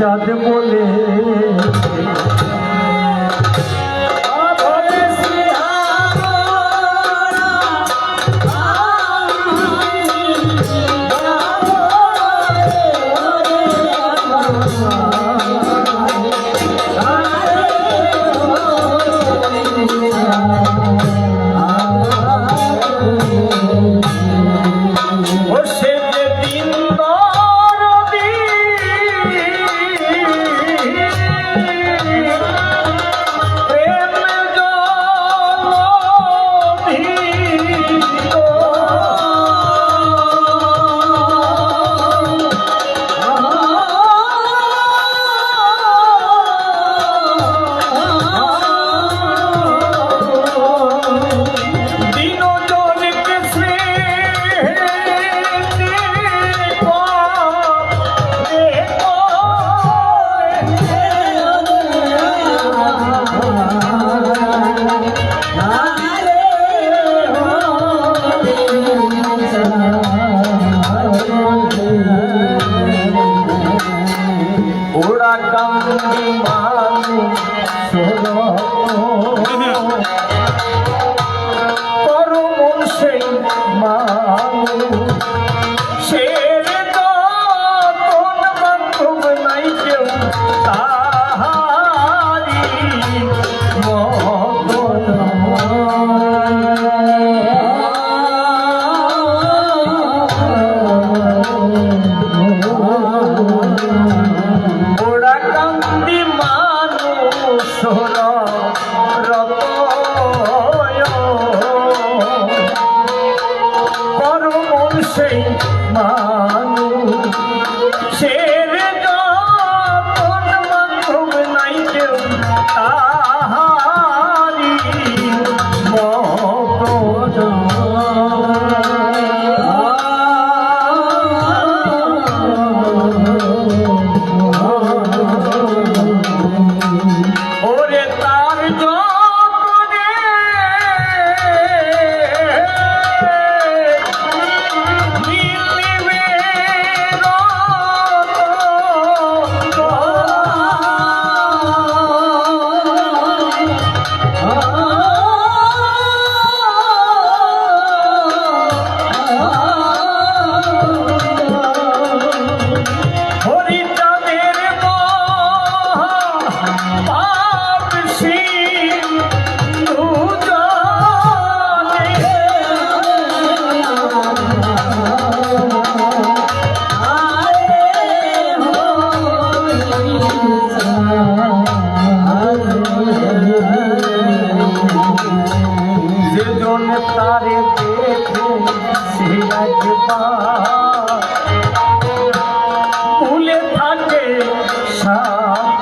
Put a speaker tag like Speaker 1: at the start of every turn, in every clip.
Speaker 1: जद बोले হ্যাঁ, হ্যাঁ। সেই মানুষ। say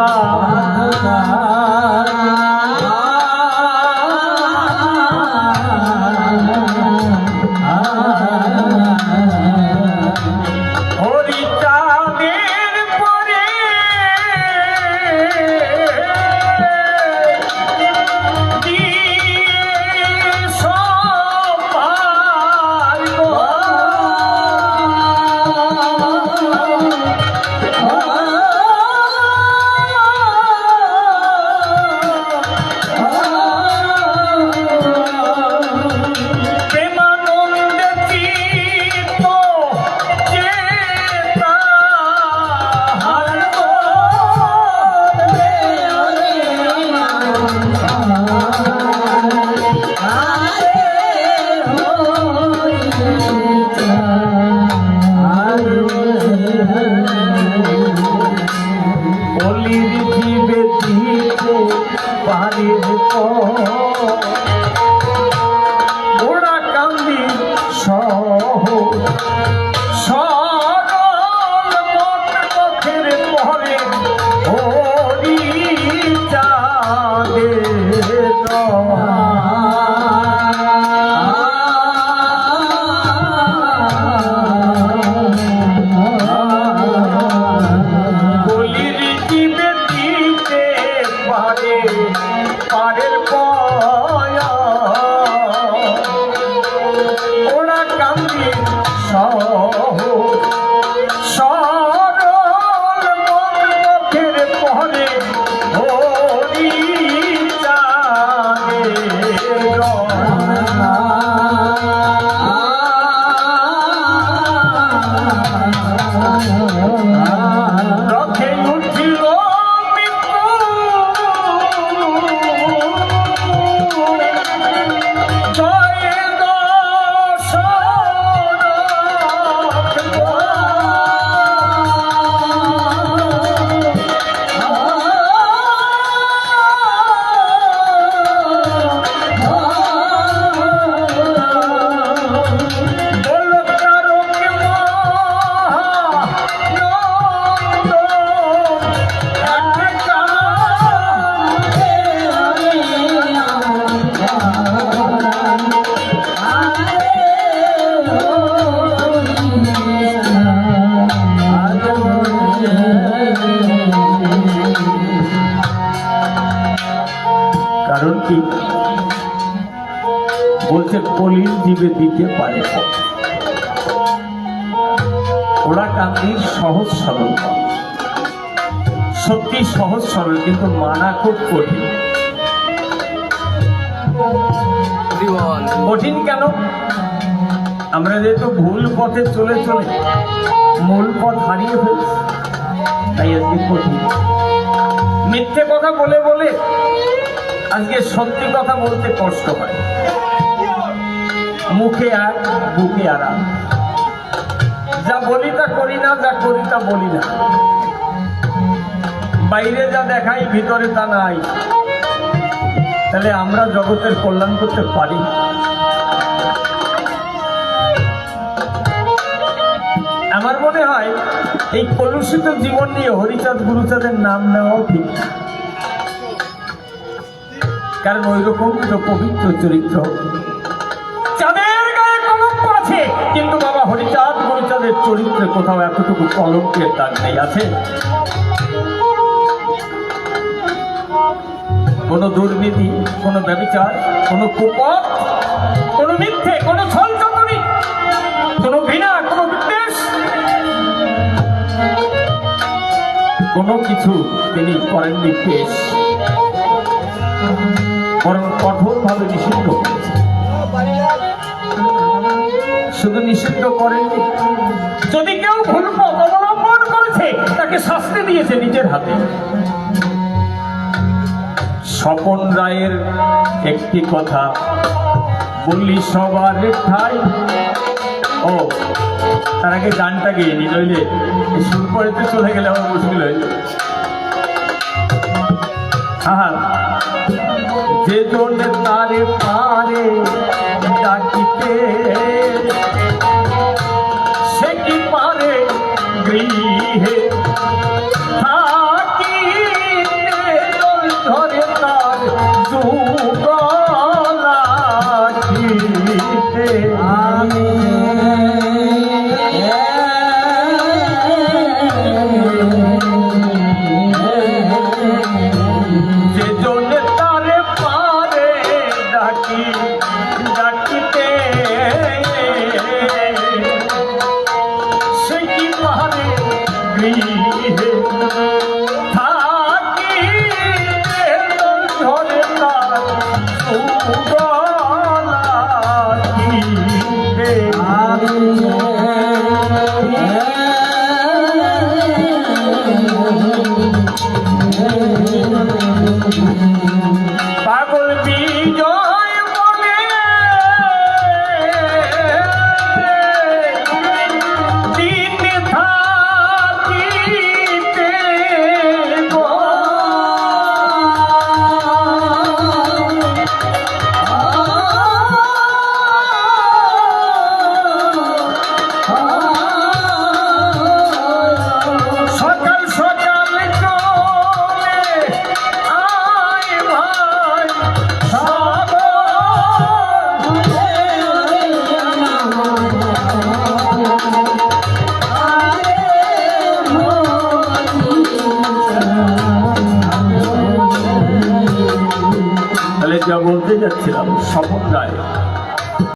Speaker 1: કા জীব মনের কারণ কি? বলছে কলির জীবে দিতে পারে ওরা কান্দির সহজ সরল। সত্যি সহজ সরল কিন্তু মানা খুব কঠিন। কঠিন কেন? আমরা যেহেতু ভুল পথে চলে চলে মূল পথ হারিয়ে ফেলছি তাই আজকে কঠিন। মিথ্যে কথা বলে বলে আজকে সত্যি কথা বলতে কষ্ট হয়। মুখে আর বুকে আরাম যা বলি তা করি না, যা করি তা বলি না। বাইরে যা দেখাই, ভিতরে তা নাই। তাহলে আমরা জগতের কল্যাণ করতে পারি আমার মনে হয়, এই কলুষিত জীবন নিয়ে হরিচাঁদ গুরুচাঁদের নাম নেওয়াও ঠিক। কারণ ওই রকম তো পবিত্র চরিত্র। চাঁদের গায়ে কলঙ্ক আছে, কিন্তু বাবা হরিচাঁদ হরিচাঁদের চরিত্রে কোথাও এতটুকু কলঙ্কের দাগ নেই, আছে? কোনো দুর্নীতি, কোনো ব্যবচার, কোনো কুপথ, কোনো মিথ্যে, কোনো ছল চাতুরি কোনো ঘৃণা, কোনো বিদ্বেষ, কোনো কিছু তিনি করেননি পেশ বরং কঠোরভাবে নিষিদ্ধ শুধু নিষিদ্ধ করেননি। যদি কেউ ভুল পথ অবলম্বন করেছে, তাকে শাস্তি দিয়েছে নিজের হাতে। স্বপন রায়ের একটি কথা বললি, সবার ঠাই। ও, তার আগে গানটা গিয়ে নি, নইলে এই সুর পড়েতে চলে গেলে আমার মুশকিল হয়ে যাবে। আহা জন্য তারে পারে ডাকিতে। সে কি পারে গৃহে Ah. স্বপন